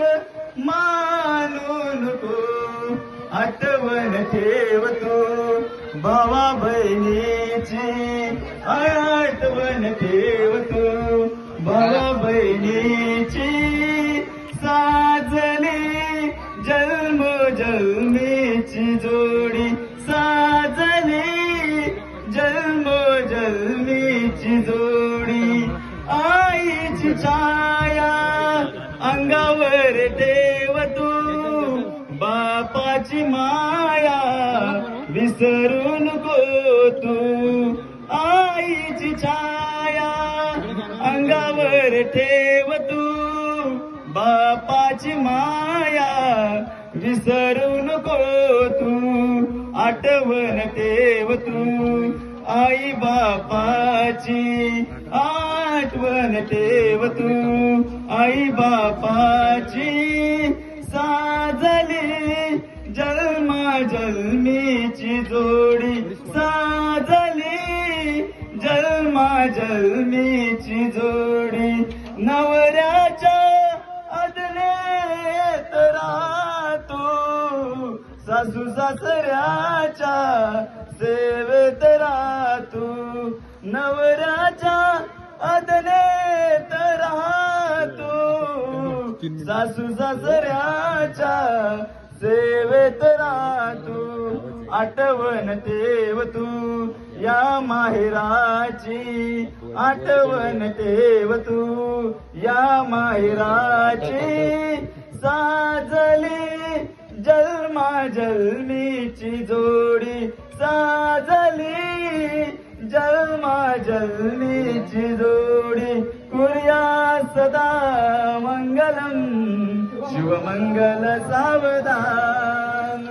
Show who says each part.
Speaker 1: एक मानू नको आठवण ठेव तू भावा बहिणीची आठवण ठेव तू भावा बहिणीची साजली जन्म जन्मीची जोडी. साजली जन्म जन्मीची जोडी. आईची छाया अंगावर ठेव तू. बापाची माया विसरू नको तू. आईची छाया अंगावर ठेव तू. बापाची माया विसरू नको तू. आठवण ठेव तू. आई बापाची आठवण ठेव तू आई बापाची साजली जन्मा जन्मीची जोडी. साजली जन्मा जन्मीची जोडी. नवऱ्याच्या अदले राहतो. सासू सासऱ्याच्या सेवेत राहतो. नवऱ्याच्या अदलेत राहतो सासू सासऱ्याच्या सेवेत राहतो. आठवण देव तू या माहेराची आठवण देव तू या माहेराची. साजली जन्मा जन्मीची जोडी साजली जन्मा जोडी कुर्या सदा मंगलम शिवमंगल सावधान।